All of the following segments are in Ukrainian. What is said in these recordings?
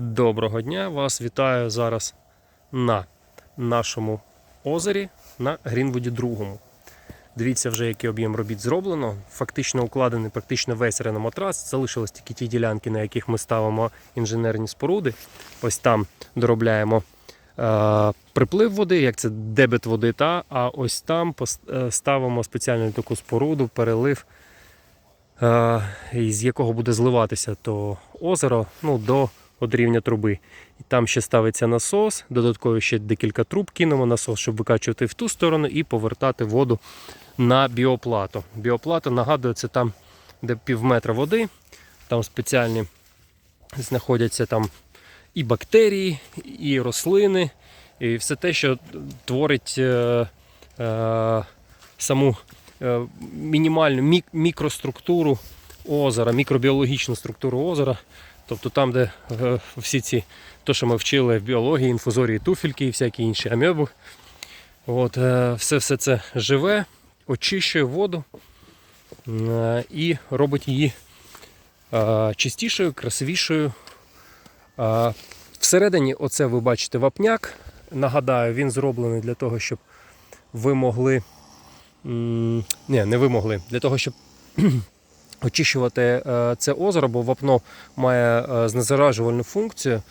Доброго дня! Вас вітаю зараз на нашому озері на Грінвуді 2. Дивіться вже, який об'єм робіт зроблено. Фактично укладений практично весь реноматрас. Залишились тільки ті ділянки, на яких ми ставимо інженерні споруди. Ось там доробляємо е, приплив води, як це дебет води, та, а ось там е, ставимо спеціальну таку споруду, перелив, е, із якого буде зливатися то озеро ну, до от рівня труби. І там ще ставиться насос, додатково ще декілька труб кинемо насос, щоб викачувати в ту сторону і повертати воду на біоплату. Біоплата нагадує, це там, де пів метра води, там спеціальні знаходяться там і бактерії, і рослини, і все те, що творить е, е, саму е, мінімальну мік- мікроструктуру озера, мікробіологічну структуру озера. Тобто там, де е, всі ці, то, що ми вчили в біології, інфузорії туфельки і всякі інші амеби. От, е, все, все це живе, очищує воду е, і робить її е, чистішою, красивішою. Е, Всередині, оце ви бачите вапняк. Нагадаю, він зроблений для того, щоб ви могли. м, Ні, не ви могли. Для того, щоб очищувати е, це озеро, бо вапно має е, знезаражувальну функцію.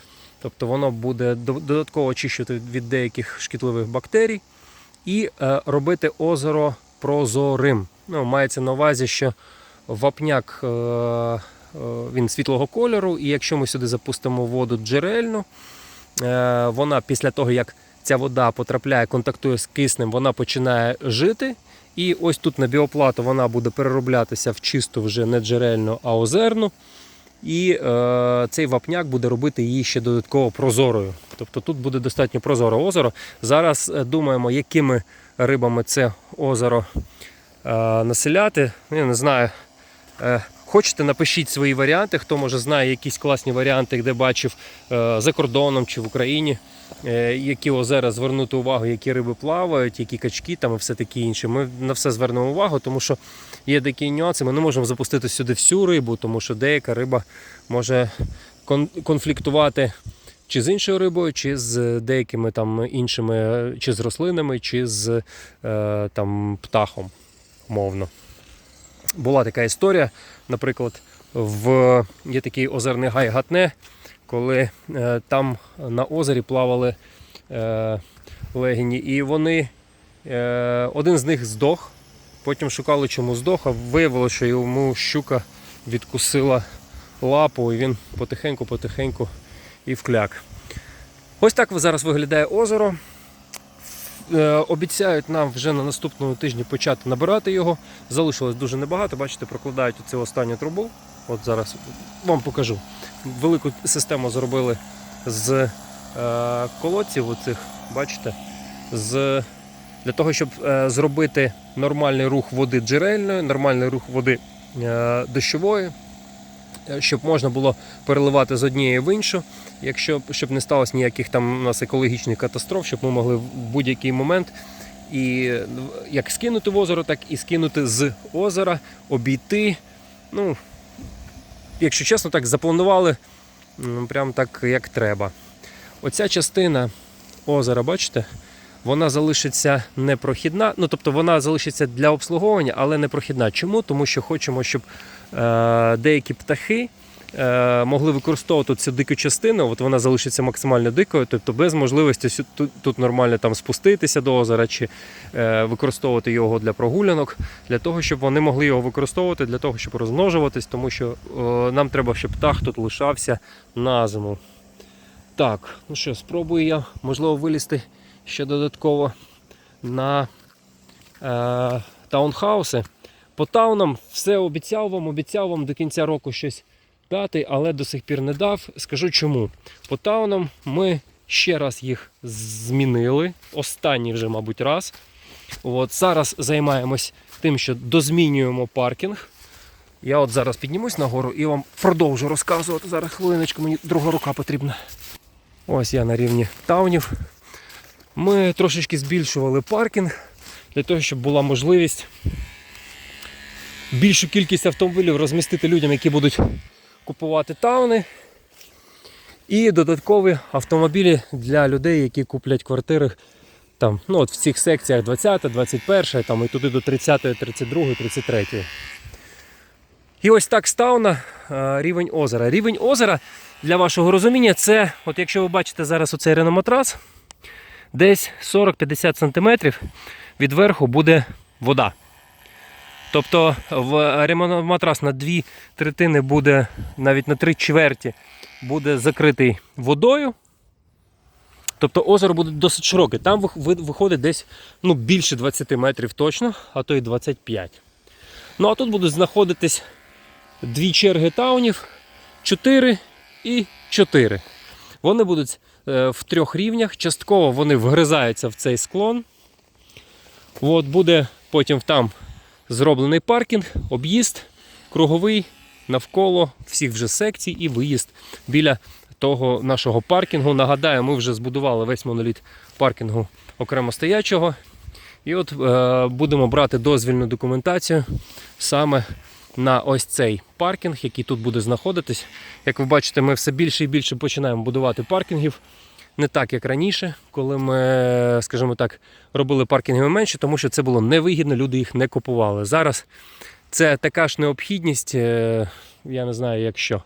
Тобто воно буде додатково очищувати від деяких шкідливих бактерій і е, робити озеро прозорим. Ну, мається на увазі, що вапняк він світлого кольору, і якщо ми сюди запустимо воду джерельну, вона після того, як ця вода потрапляє, контактує з киснем, вона починає жити. І ось тут на біоплату вона буде перероблятися в чисту вже не джерельну, а озерну. І е, цей вапняк буде робити її ще додатково прозорою. Тобто тут буде достатньо прозоре озеро. Зараз е, думаємо, якими рибами це озеро е, населяти. Ну, Я не знаю. Е, Хочете, напишіть свої варіанти. Хто може знає якісь класні варіанти, де бачив е, за кордоном чи в Україні, е, які озера звернути увагу, які риби плавають, які качки там і все таке інше. Ми на все звернемо увагу, тому що є такі нюанси. Ми не можемо запустити сюди всю рибу, тому що деяка риба може конфліктувати чи з іншою рибою, чи з деякими там іншими, чи з рослинами, чи з е, там птахом, умовно. Була така історія, наприклад, в є такий озерний гай Гатне, коли е, там на озері плавали е, легені, і вони е, один з них здох. Потім шукали, чому здох, а виявилося, що йому щука відкусила лапу, і він потихеньку-потихеньку і вкляк. Ось так зараз виглядає озеро. Е, Обіцяють нам вже на наступному тижні почати набирати його. Залишилось дуже небагато. Бачите, прокладають оцю останню трубу. От зараз вам покажу. Велику систему зробили з е, колодців оцих, бачите, з, для того, щоб е, зробити нормальний рух води джерельної, нормальний рух води дощової, щоб можна було переливати з однієї в іншу, якщо щоб не сталося ніяких там у нас екологічних катастроф, щоб ми могли в будь-який момент і е, як скинути в озеро, так і скинути з озера, обійти. Ну, якщо чесно, так запланували прям так, як треба. Оця частина озера, бачите, вона залишиться непрохідна. Ну, тобто вона залишиться для обслуговування, але непрохідна. Чому? Тому що хочемо, щоб е, деякі птахи е, могли використовувати цю дику частину, от вона залишиться максимально дикою, тобто без можливості тут, тут нормально там спуститися до озера чи е, використовувати його для прогулянок, для того, щоб вони могли його використовувати, для того, щоб розмножуватись, тому що е, нам треба, щоб птах тут лишався на зиму. Так, ну що, спробую я, можливо, вилізти ще додатково на е, таунхауси. По таунам все обіцяв вам, обіцяв вам до кінця року щось дати, але до сих пір не дав. Скажу чому. По таунам ми ще раз їх змінили. Останній вже, мабуть, раз. От, зараз займаємось тим, що дозмінюємо паркінг. Я от зараз піднімусь нагору і вам продовжу розказувати. Зараз хвилиночку, мені друга рука потрібна. Ось я на рівні таунів. Ми трошечки збільшували паркінг для того, щоб була можливість більшу кількість автомобілів розмістити людям, які будуть купувати тауни. І додаткові автомобілі для людей, які куплять квартири там, ну, от в цих секціях 20, 21, там, і туди до 30, 32, 33. І ось так став на е, рівень озера. Рівень озера, для вашого розуміння, це, от якщо ви бачите зараз оцей реноматрас, десь 40-50 см від верху буде вода. Тобто в ремонтматрас на дві третини буде, навіть на три чверті, буде закритий водою. Тобто озеро буде досить широке. Там виходить десь ну, більше 20 метрів точно, а то й 25. Ну а тут будуть знаходитись дві черги таунів, 4 і 4. Вони будуть в трьох рівнях. Частково вони вгризаються в цей склон. От буде потім там зроблений паркінг, об'їзд круговий навколо всіх вже секцій і виїзд біля того нашого паркінгу. Нагадаю, ми вже збудували весь моноліт паркінгу окремо стоячого. І от е, будемо брати дозвільну документацію саме на ось цей паркінг, який тут буде знаходитись. Як ви бачите, ми все більше і більше починаємо будувати паркінгів. Не так, як раніше, коли ми, скажімо так, робили паркінги менше, тому що це було невигідно, люди їх не купували. Зараз це така ж необхідність, е, я не знаю, якщо.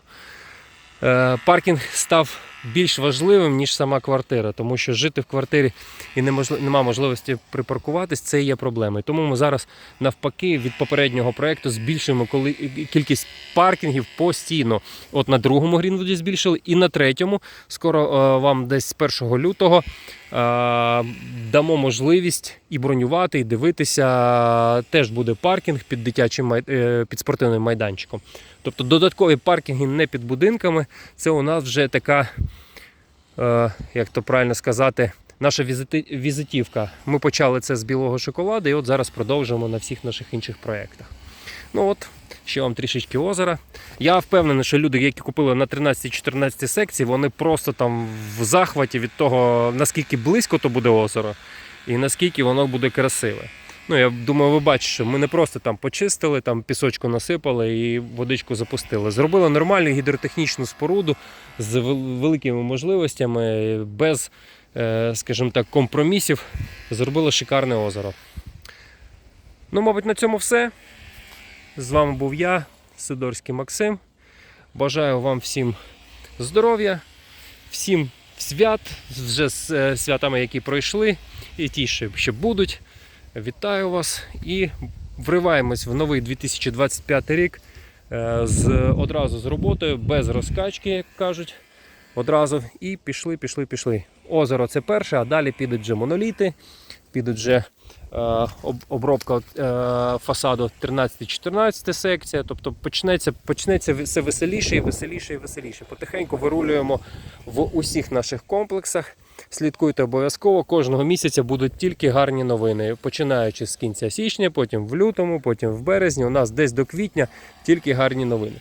Е, Паркінг став більш важливим, ніж сама квартира, тому що жити в квартирі і нема можливості припаркуватись, це є проблемою. Тому ми зараз навпаки від попереднього проекту збільшуємо коли кількість паркінгів постійно. От на другому Грінвуді збільшили, і на третьому. Скоро е, вам десь 1 лютого е, дамо можливість і бронювати, і дивитися. Теж буде паркінг під дитячим е, під спортивним майданчиком. Тобто додаткові паркінги не під будинками. Це у нас вже така, як то правильно сказати, наша візитівка. Ми почали це з білого шоколаду, і от зараз продовжуємо на всіх наших інших проєктах. Ну от, ще вам трішечки озера. Я впевнений, що люди, які купили на 13-14 секції, вони просто там в захваті від того, наскільки близько то буде озеро і наскільки воно буде красиве. Ну, я думаю, ви бачите, що ми не просто там почистили, там пісочку насипали і водичку запустили. Зробили нормальну гідротехнічну споруду з великими можливостями, без, е, скажімо так, компромісів. Зробили шикарне озеро. Ну, мабуть, на цьому все. З вами був я, Сидорський Максим. Бажаю вам всім здоров'я, всім свят, вже з е, святами, які пройшли, і ті, що будуть. Вітаю вас і вриваємось в новий 2025 рік е, з, одразу з роботою, без розкачки, як кажуть. Одразу. І пішли, пішли, пішли. Озеро це перше, а далі підуть вже моноліти, підуть вже е, обробка е, фасаду 13-14 секція. Тобто почнеться, почнеться все веселіше і веселіше і веселіше. Потихеньку вирулюємо в усіх наших комплексах. Слідкуйте обов'язково. Кожного місяця будуть тільки гарні новини. Починаючи з кінця січня, потім в лютому, потім в березні. У нас десь до квітня тільки гарні новини.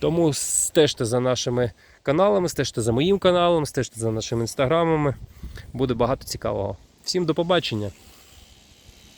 Тому стежте за нашими каналами, стежте за моїм каналом, стежте за нашими інстаграмами. Буде багато цікавого. Всім до побачення!